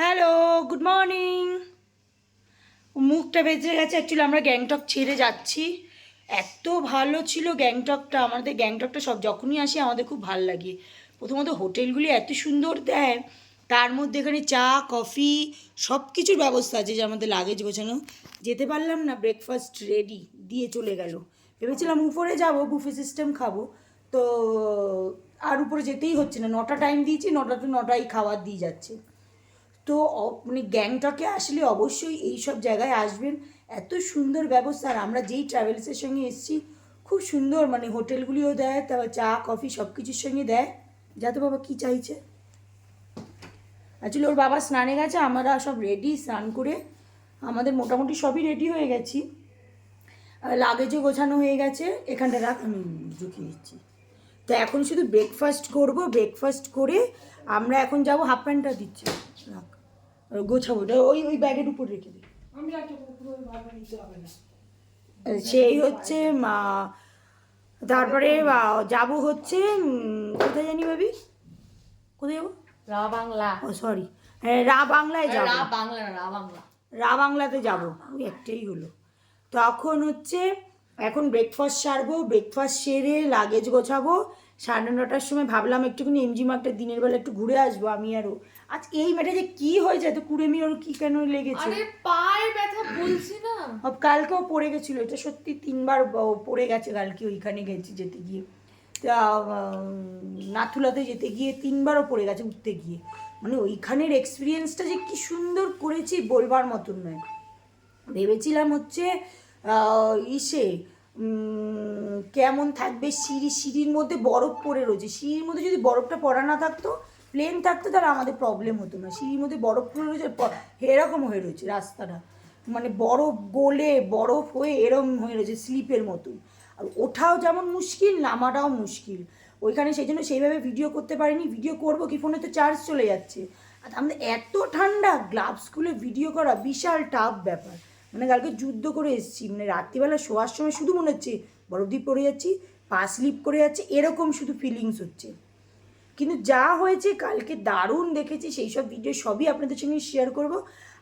Hello good morning মুখটা বেঁচে গেছে অ্যাকচুয়ালি আমরা গ্যাংটক ছেড়ে যাচ্ছি। এত ভালো ছিল গ্যাংটকটা, আমাদের গ্যাংটকটা সব যখনই আসি আমাদের খুব ভালো লাগে। প্রথমত হোটেলগুলি এত সুন্দর দেয়, তার মধ্যে এখানে চা, কফি সব কিছুর ব্যবস্থা আছে যে আমাদের লাগেজ গোছানো। যেতে পারলাম না ব্রেকফাস্ট রেডি দিয়ে চলে গেল। ভেবেছিলাম উপরে যাব বুফে সিস্টেম খাব। তো, আর উপরে যেতেই হচ্ছে না, নটা টাইম দিয়েছি, নটা টু নটাই খাবার দিয়ে যাচ্ছে। তো মানে গ্যাংটকে আসলে অবশ্যই এই সব জায়গায় আসবেন। এত সুন্দর ব্যবস্থা। আর আমরা যেই ট্রাভেলসের সঙ্গে এসেছি, খুব সুন্দর মানে হোটেলগুলিও দেয়, তারপর চা, কফি সব কিছুর সঙ্গে দেয়। যাতে বাবা কি চাইছে? অ্যাকচুয়ালি ওর বাবা স্নানে গেছে, আমরা সব রেডি স্নান করে আমাদের মোটামুটি সবই রেডি হয়ে গেছি। লাগেজও গোছানো হয়ে গেছে। এখানটা রাখ, আমি ঢুকিয়ে দিচ্ছি। তো এখন শুধু ব্রেকফাস্ট করব। ব্রেকফাস্ট করে আমরা এখন যাব হাফ প্যান্টটা দিচ্ছি। রাখ। গোছাবো ওটা ওই ওই ব্যাগের উপর রেখে দিই সেই হচ্ছে তারপরে যাব হচ্ছে কোথায় জানি ভাবি? কোথায় যাব? রা বাংলা। ও সরি রা বাংলায় যাব। রা বাংলা রা বাংলা। রা বাংলাতে যাব। ওই একটাই হলো। তখন হচ্ছে এখন ব্রেকফাস্ট সারবো ব্রেকফাস্ট সেরে লাগেজ গোছাবো সাড়ে নটার সময় ভাবলাম একটুখানি এমজি মার্কটা দিনের বেলা একটু ঘুরে আসব আমি আরও আজ এই মেয়েটা যে কী হয়েছে এত কুড়েমি ওর কী কেন লেগেছে? আরে পায়ে ব্যথা বলছি না। কালকেও পড়ে গেছিল এটা সত্যি তিনবার পড়ে গেছে কালকে ওইখানে গেছি যেতে গিয়ে। তা নাথুলাতে যেতে গিয়ে তিনবারও পড়ে গেছে উঠতে গিয়ে। মানে ওইখানের এক্সপিরিয়েন্সটা যে কি সুন্দর করেছি বলবার মতন নয়। ভেবেছিলাম হচ্ছে আহ, ইসে কেমন থাকবে? সিঁড়ি, সিঁড়ির মধ্যে বরফ পড়ে রয়েছে। সিঁড়ির মধ্যে যদি বরফটা পড়া না থাকতো প্লেন থাকতো, তাহলে আমাদের প্রবলেম হতো না। সিঁড়ির মধ্যে বরফ পড়ে রয়েছে এরকম হয়ে রয়েছে রাস্তাটা। মানে বরফ গলে, বরফ হয়ে এরম হয়ে রয়েছে স্লিপের মতন। আর ওঠাও যেমন মুশকিল, নামাটাও মুশকিল। ওইখানে সেই জন্য সেইভাবে ভিডিও করতে পারিনি। ভিডিও করব কি? ফোনে তো চার্জ চলে যাচ্ছে। আর আমাদের এত ঠান্ডা গ্লাভস খুলে ভিডিও করা বিশাল টাফ ব্যাপার। মানে কালকে যুদ্ধ করে এসেছি। মানে রাত্রিবেলা শোয়ার সময় শুধু মনে হচ্ছে বরফ দিয়ে পড়ে যাচ্ছি, পা স্লিপ করে যাচ্ছে, এরকম শুধু ফিলিংস হচ্ছে। কিন্তু যা হয়েছে, কালকে দারুণ দেখেছি, সেই সব ভিডিও সবই আপনাদের সঙ্গে শেয়ার করব।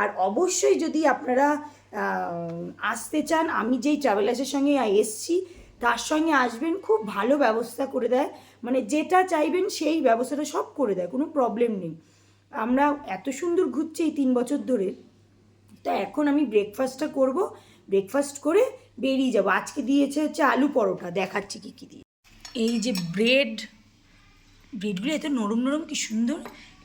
আর অবশ্যই যদি আপনারা আসতে চান, আমি যেই ট্রাভেলার্সের সঙ্গে এসছি, তার সঙ্গে আসবেন, খুব ভালো ব্যবস্থা করে দেয়। মানে যেটা চাইবেন, সেই ব্যবস্থাটা সব করে দেয়, কোনো প্রবলেম নেই। আমরা এত সুন্দর ঘুরছি এই তিন বছর ধরে। তা এখন আমি ব্রেকফাস্টটা করব। ব্রেকফাস্ট করে বেরিয়ে যাব। আজকে দিয়েছে হচ্ছে আলু পরোটা। দেখাচ্ছি কী কী দিয়ে। এই যে ব্রেড ব্রেডগুলো এত নরম নরম, কি সুন্দর।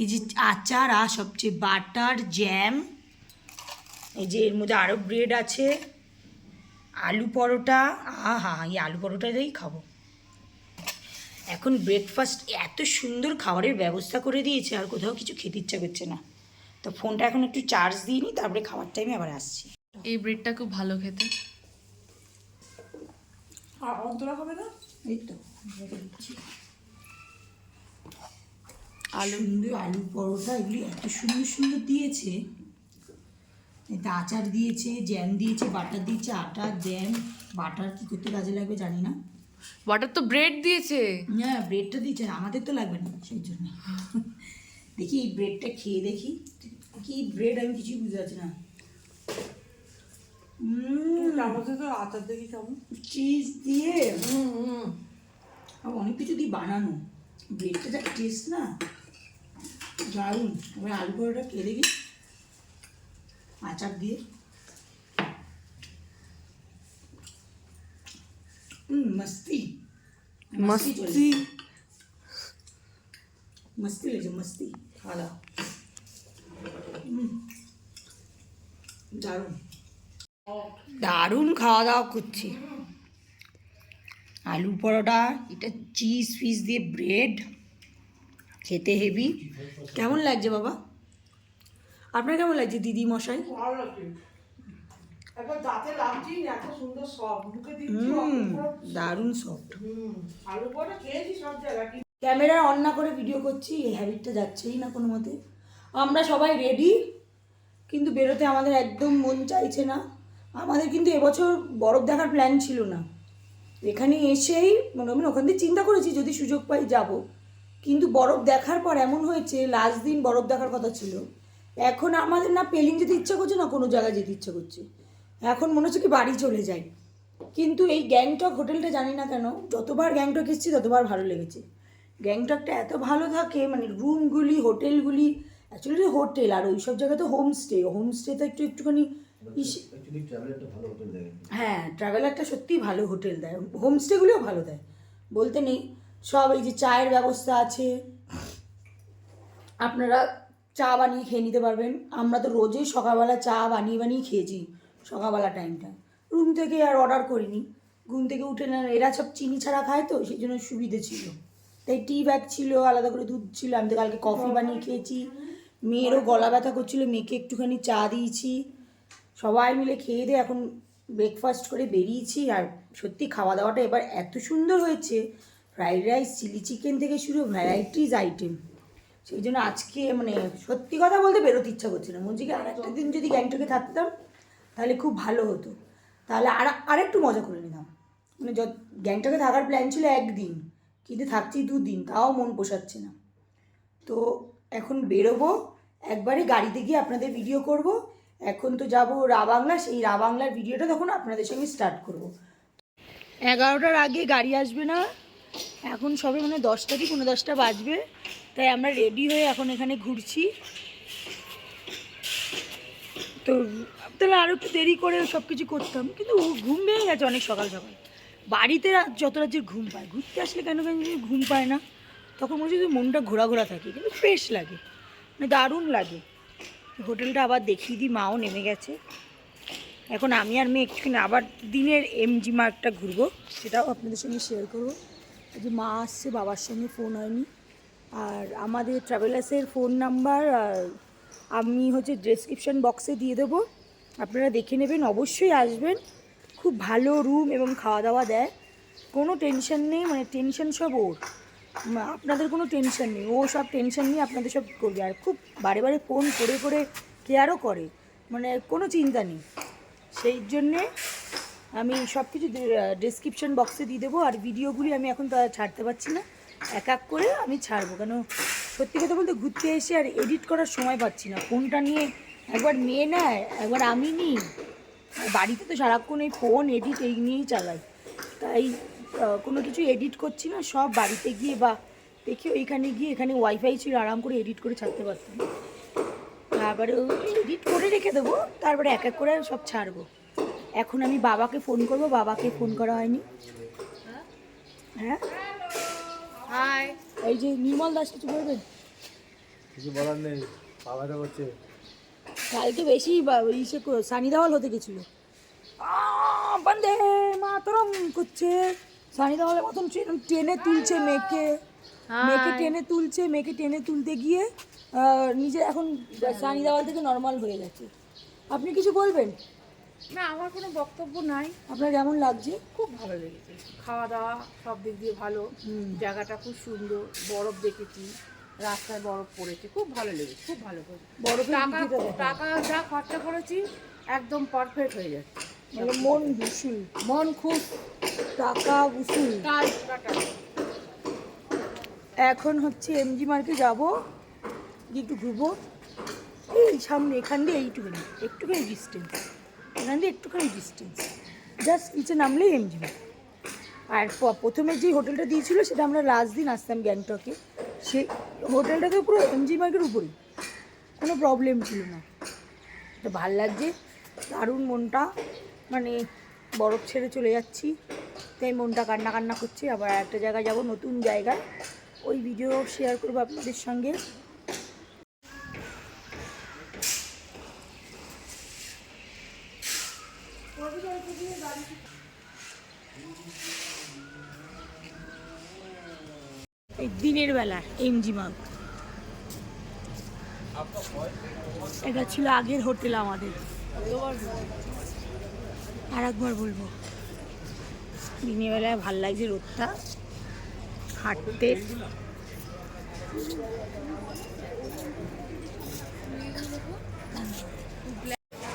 এই যে আচার আর সবচেয়ে বাটার জ্যাম এই যে এর মধ্যে আরও ব্রেড আছে। আলু পরোটা। আহা, এই আলু পরোটাটাই খাব। এখন ব্রেকফাস্ট এত সুন্দর খাবারের ব্যবস্থা করে দিয়েছে, আর কোথাও কিছু খেতে ইচ্ছা করছে না। তো ফোনটা এখন একটু চার্জ দিয়ে নিই তারপরে খাবার টাইমে আবার আসছি। এই ব্রেডটা খুব ভালো খেতে। আর অন্তরা হবে না? এই তো আলু। সুন্দর আলু পরোটা এগুলি এত সুন্দর সুন্দর দিয়েছে। এতে আচার দিয়েছে জ্যাম দিয়েছে বাটার দিয়েছে আটা জ্যাম বাটার কী করতে কাজে লাগবে জানি না। বাটার তো ব্রেড দিয়েছে। হ্যাঁ ব্রেডটা দিয়েছে আমাদের তো লাগবে না সেই জন্য। দেখি এই ব্রেডটা খেয়ে দেখি কি ব্রেড আমি কিছুই বুঝতে পারছি না আমাদের তো আচার দেখি কেমন চিজ দিয়ে আর অনেক কিছু দিয়ে বানানো ব্রেডটা যা টেস্ট না দারুণ এবার আলু পরোটা খেয়ে দেখি আচার দিয়ে হুম মস্তি চলেছে। মস্তি লেগেছে দাওয়া দারুণ। দারুণ খাওয়া দাওয়া করছি। আলু পরোটা এটা চিজ ফিস দিয়ে ব্রেড খেতে হেভি কেমন লাগছে বাবা? আপনার কেমন লাগছে দিদি মশাই? দারুণ সফট আলু পরে খেয়েছি সব জায়গায় কিন্তু ক্যামেরা অন না করে ভিডিও করছি, এই হ্যাবিটটা যাচ্ছেই না কোনো মতে। আমরা সবাই রেডি কিন্তু বেরোতে আমাদের একদম মন চাইছে না। আমাদের কিন্তু এবছর বরফ দেখার প্ল্যান ছিল না। এখানে এসেই মনে হয় ওখান থেকে চিন্তা করেছি, যদি সুযোগ পাই যাব। কিন্তু বরফ দেখার পর এমন হয়েছে লাস্ট দিন বরফ দেখার কথা ছিল। এখন আমাদের না পেলিং যেতে ইচ্ছা করছে না, কোনো জায়গায় যেতে ইচ্ছা করছে। এখন মনে হচ্ছে কি বাড়ি চলে যাই। কিন্তু এই গ্যাংটক হোটেলটা জানি না কেন, যতবার গ্যাংটক এসেছি ততবার ভালো লেগেছে। গ্যাংটকটা এত ভালো থাকে মানে রুমগুলি হোটেলগুলি অ্যাকচুয়ালি হোটেল আর ওই সব জায়গায় তো হোমস্টে হোমস্টেতে একটু একটুখানি হ্যাঁ ট্রাভেলারটা সত্যিই ভালো হোটেল দেয় হোমস্টেগুলোও ভালো দেয়। বলতে নেই সব এই যে চায়ের ব্যবস্থা আছে আপনারা চা বানিয়ে খেয়ে নিতে পারবেন। আমরা তো রোজই সকালবেলা চা বানিয়ে বানিয়ে খেয়েছি সকালবেলা টাইমটা রুম থেকে আর অর্ডার করিনি। ঘুম থেকে উঠে না এরা সব চিনি ছাড়া খায় তো সেই জন্য সুবিধে ছিল। তাই টি ব্যাগ ছিল, আলাদা করে দুধ ছিল, আমি তো কালকে কফি বানিয়ে খেয়েছি। মেয়েরও গলা ব্যথা করছিল, মেয়েকে একটুখানি চা দিয়েছি। সবাই মিলে খেয়ে দিয়ে এখন ব্রেকফাস্ট করে বেরিয়েছি আর সত্যি খাওয়া দাওয়াটা এবার এত সুন্দর হয়েছে। ফ্রাইড রাইস চিলি চিকেন থেকে শুরু ভ্যারাইটিস আইটেম সেই জন্য আজকে মানে সত্যি কথা বলতে বেরোতে ইচ্ছা করছে না। মঞ্জিকে আর একটা দিন যদি গ্যাংটকে থাকতাম, তাহলে খুব ভালো হতো। তাহলে আর আরেকটু মজা করে নিতাম। মানে যত গ্যাংটকে থাকার প্ল্যান ছিল একদিন। কিন্তু থাকছি দুদিন, তাও মন পোষাচ্ছে না। তো এখন বেরোবো, একবারে গাড়িতে গিয়ে আপনাদের ভিডিও করব। এখন তো যাব রাবাংলা সেই রাবাংলার ভিডিওটা তখন আপনাদের সঙ্গে স্টার্ট করব। এগারোটার আগে গাড়ি আসবে না, এখন সবে মানে দশটা কি পনেরো দশটা বাজবে, তাই আমরা রেডি হয়ে এখন এখানে ঘুরছি। তো তাহলে আরও একটু দেরি করে সব কিছু করতাম, কিন্তু ঘুম ভেঙে গেছে অনেক সকাল সকাল। বাড়িতে যত রাজ্যের ঘুম পায়, ঘুরতে আসলে কেন কেন ঘুম পায় না? তখন মনে হচ্ছে মনটা ঘোরা ঘোরা থাকে, কিন্তু ফ্রেশ লাগে মানে দারুণ লাগে। হোটেলটা আবার দেখিয়ে দিই, মাও নেমে গেছে। এখন আমি আর মেয়ে একটুখানি, আবার দিনের এমজি মার্কটা ঘুরবো, সেটাও আপনাদের সঙ্গে শেয়ার করব। যে মা আসছে, বাবার সঙ্গে ফোন হয়নি। আর আমাদের ট্রাভেলার্সের ফোন নাম্বার আর আমি হচ্ছে ডেসক্রিপশন বক্সে দিয়ে দেবো। আপনারা দেখে নেবেন, অবশ্যই আসবেন। খুব ভালো রুম এবং খাওয়া দাওয়া দেয়। কোনো টেনশন নেই মানে টেনশন সব ওর। আপনাদের কোনো টেনশন নেই। ও সব টেনশন নিয়ে আপনাদের সব করবে। আর খুব বারে বারে ফোন করে করে কেয়ারও করে। মানে কোনো চিন্তা নেই। সেই জন্যে আমি সব কিছু ডিসক্রিপশন বক্সে দিয়ে দেবো। আর ভিডিওগুলি আমি এখন ছাড়তে পারছি না। এক এক করে আমি ছাড়বো। কেন, সত্যি কথা বলতে ঘুরতে এসে আর এডিট করার সময় পাচ্ছি না। ফোনটা নিয়ে একবার মেয়ে নেয়, একবার আমি নিই। বাড়িতে তো সারাক্ষণ এই ফোন এডিট এই নিয়েই চালাই। তাই কোনো কিছু এডিট করছি না সব বাড়িতে গিয়ে বা দেখি ওইখানে গিয়ে এখানে ওয়াইফাই ছিল আরাম করে এডিট করে ছাড়তে পারতাম। তারপরে এডিট করে রেখে দেবো তারপরে এক এক করে সব ছাড়বো। এখন আমি বাবাকে ফোন করব বাবাকে ফোন করা হয়নি। হ্যাঁ? হাই এই যে নির্মল দাস কিছু বলবেন? কিছু বলার নেই পাওয়া হচ্ছে। কালকে বেশি ইসে সানি দেওয়াল হতে গেছিল। বন্দে মাতরম করছে। সানি দেওয়ালের মতন টেনে তুলছে মেয়েকে। মেয়েকে টেনে তুলছে মেয়েকে টেনে তুলতে গিয়ে নিজে এখন সানি দেওয়াল থেকে নর্মাল হয়ে গেছে। আপনি কিছু বলবেন? না আমার কোনো বক্তব্য নাই। আপনার কেমন লাগছে? খুব ভালো লেগেছে। খাওয়া দাওয়া সব দিক দিয়ে ভালো। জায়গাটা খুব সুন্দর বরফ দেখেছি। রাস্তায় বরফ পড়েছে। খুব ভালো লেগেছে খুব ভালো টাকা টাকা যা খরচা করেছি একদম পারফেক্ট হয়ে যাচ্ছে। মানে মন ভুসুল। মন খুব টাকা কাটা এখন হচ্ছে এমজি মার্কে যাব একটু ঘুরবো। এই সামনে এখান দিয়ে এইটুখানি একটুখানি ডিস্টেন্স এখান দিয়ে একটুখানি ডিস্টেন্স জাস্ট নিচে নামলেই এমজি মার্ক আর প্রথমে যে হোটেলটা দিয়েছিল সেটা আমরা লাস্ট দিন আসতাম গ্যাংটকে। সেই হোটেলটা তো পুরো এমজি মার্কের উপরে কোনো প্রবলেম ছিল না। তো ভালো লাগছে, দারুণ মনটা মানে বরফ ছেড়ে চলে যাচ্ছি। তাই মনটা কান্না কান্না করছে, আবার একটা জায়গায় যাব, নতুন জায়গায়। ওই ভিডিও শেয়ার করব আপনাদের সঙ্গে। এই দিনের বেলা এমজি মাগ এটা ছিল আগের হোটেল আমাদের। আর একবার বলব দিনের বেলায় ভালো লাগছে রোদটা। হাঁটতে।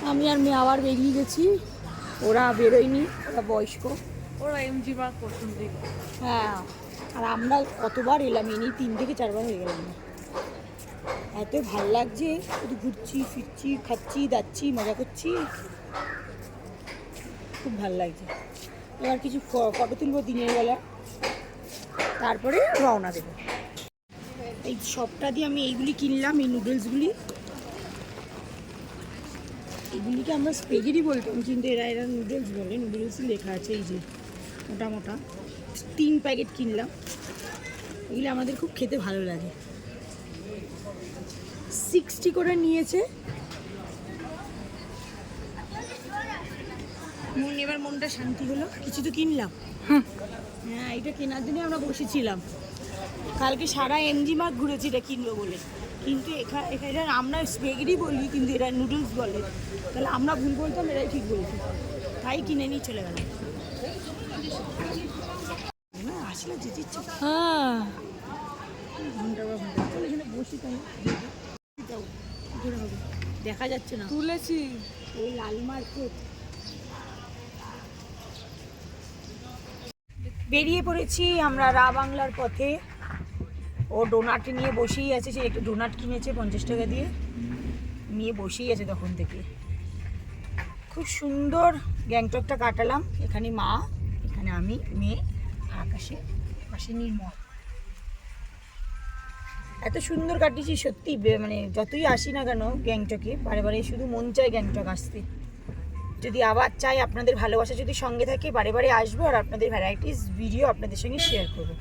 আমি আর মেয়ে আবার বেরিয়ে গেছি। ওরা বেরোয়নি ওরা বয়স্ক। ওরা এমজি মার্ক দিক হ্যাঁ। আর আমরা কতবার এলাম? এনেই তিন থেকে চারবার হয়ে গেলাম। এত ভালো লাগছে। শুধু ঘুরছি, ফিরছি, খাচ্ছি, দাচ্ছি, মজা করছি। খুব ভালো লাগছে। এবার কিছু ফটো তুলবো দিনের বেলা। তারপরে রওনা দেবো। এই সবটা দিয়ে আমি এইগুলি কিনলাম, এই নুডলসগুলি। এগুলিকে আমরা স্পেগেরি বলতাম, কিন্তু এরা এরা নুডলস বলে। নুডলসই লেখা আছে এই যে, মোটা মোটা। তিন প্যাকেট কিনলাম। এগুলো আমাদের খুব খেতে ভালো লাগে। সিক্সটি করে নিয়েছে। মন এবার মনটা শান্তি হলো। কিছু তো কিনলাম। হ্যাঁ এটা কেনার জন্য আমরা বসেছিলাম। কালকে সারা এমজি মার্ক ঘুরেছি এটা কিনবো বলে। কিন্তু এখানে এখানে আমরা স্পেগেরি বলি কিন্তু এরা নুডলস বলে। তাহলে আমরা ভুল বলতাম এরাই ঠিক বলতো তাই কিনে নিয়ে চলে গেলাম না আসলে যেতে ইচ্ছে হ্যাঁ। দেখা যাচ্ছে না। তুলেছি। ওই লাল মার্কেট। বেরিয়ে পড়েছি আমরা রা বাংলার পথে। ও ডোনাট নিয়ে বসেই আছে সে একটু ডোনাট কিনেছে পঞ্চাশ টাকা দিয়ে। নিয়ে বসেই আছে তখন থেকে। খুব সুন্দর গ্যাংটকটা কাটালাম। এখানে মা এখানে আমি মেয়ে আকাশে। নির্মল এত সুন্দর কাটিয়েছি সত্যি মানে যতই আসি না কেন গ্যাংটকে বারে বারে শুধু মন চায় গ্যাংটক আসতে। যদি আবার চাই আপনাদের ভালোবাসা যদি সঙ্গে থাকে বারে বারে আসব আর আপনাদের ভ্যারাইটিস ভিডিও আপনাদের সঙ্গে শেয়ার করব।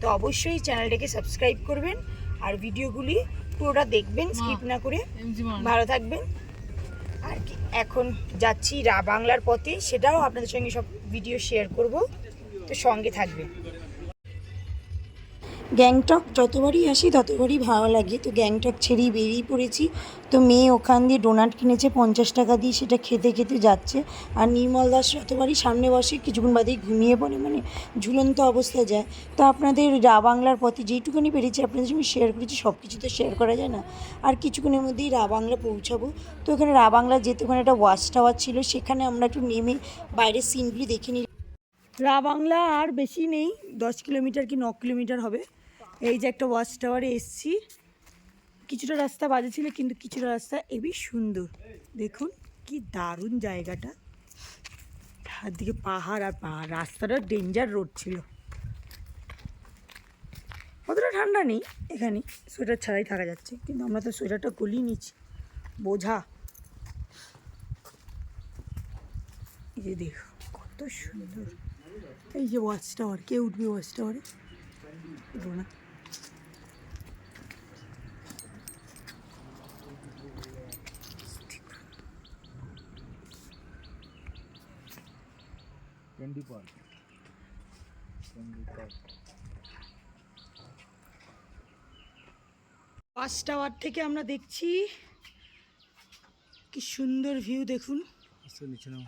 তো অবশ্যই চ্যানেলটাকে সাবস্ক্রাইব করবেন আর ভিডিওগুলি পুরোটা দেখবেন স্কিপ না করে ভালো থাকবেন। আর কি এখন যাচ্ছি রা বাংলার পথে সেটাও আপনাদের সঙ্গে সব ভিডিও শেয়ার করব। তো সঙ্গে থাকবেন। গ্যাংটক যতবারই আসি, ততবারই ভালো লাগে। তো গ্যাংটক ছেড়েই বেরিয়ে পড়েছি। তো মেয়ে ওখান দিয়ে ডোনাট কিনেছে, পঞ্চাশ টাকা দিয়ে সেটা খেতে খেতে যাচ্ছে। আর নির্মল দাস যতবারই সামনে বসে, কিছুক্ষণ বাদেই ঘুমিয়ে পড়ে মানে ঝুলন্ত অবস্থায় যায়। তো আপনাদের রা বাংলার পথে যেইটুকুনি পেরেছি, আপনাদের সঙ্গে শেয়ার করেছি সব কিছু তো শেয়ার করা যায় না। আর কিছুক্ষণের মধ্যেই রা বাংলা পৌঁছাবো। তো ওখানে রা বাংলা যেহেতু ওখানে একটা ওয়াচ টাওয়ার ছিল, সেখানে আমরা একটু নেমে বাইরের সিনগুলি দেখে নিই। রা বাংলা আর বেশি নেই, দশ কিলোমিটার কি ন কিলোমিটার হবে। এই যে একটা ওয়াচ টাওয়ারে এসছি। কিছুটা রাস্তা বাজে ছিল, কিন্তু কিছুটা রাস্তা এবি সুন্দর। দেখুন কি দারুণ জায়গাটা। চারদিকে পাহাড় আর পাহাড় রাস্তাটা ডেঞ্জার রোড ছিল। অতটা ঠান্ডা নেই এখানে সোয়েটার ছাড়াই থাকা যাচ্ছে, কিন্তু আমরা তো সোয়েটারটা গলিয়ে নিচ্ছি। বোঝা। এই যে দেখো কত সুন্দর। এই যে ওয়াচ টাওয়ার কে উঠবে ওয়াচ টাওয়ারে উঠবো candy park candy park watch tower থেকে আমরা দেখছি কি সুন্দর ভিউ দেখুন। নিচে নাও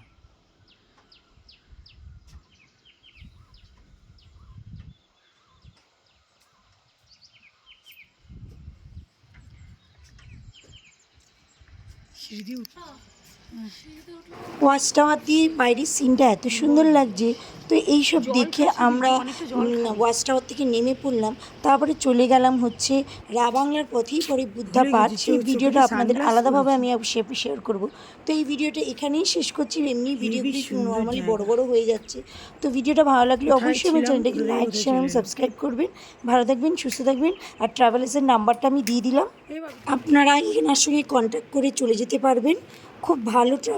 সিঁড়ি দিয়ে উঠ- ওয়াচ টাওয়ার দিয়ে বাইরের সিনটা এত সুন্দর লাগছে। তো এইসব দেখে আমরা ওয়াচ টাওয়ার থেকে নেমে পড়লাম। তারপরে চলে গেলাম হচ্ছে রা বাংলার পথেই পরে বুদ্ধা পার্ক। সেই ভিডিওটা আপনাদের আলাদাভাবে আমি শেয়ার করব। তো এই ভিডিওটা এখানেই শেষ করছি এমনি ভিডিওগুলি নর্মালি বড় বড় হয়ে যাচ্ছে। তো ভিডিওটা ভালো লাগলে অবশ্যই আমার চ্যানেলটাকে লাইক শেয়ার এবং সাবস্ক্রাইব করবেন। ভালো থাকবেন সুস্থ থাকবেন। আর ট্রাভেলার্সের নাম্বারটা আমি দিয়ে দিলাম। আপনারা এনার সঙ্গে কন্ট্যাক্ট করে চলে যেতে পারবেন। খুব ভালো ট্রাভেল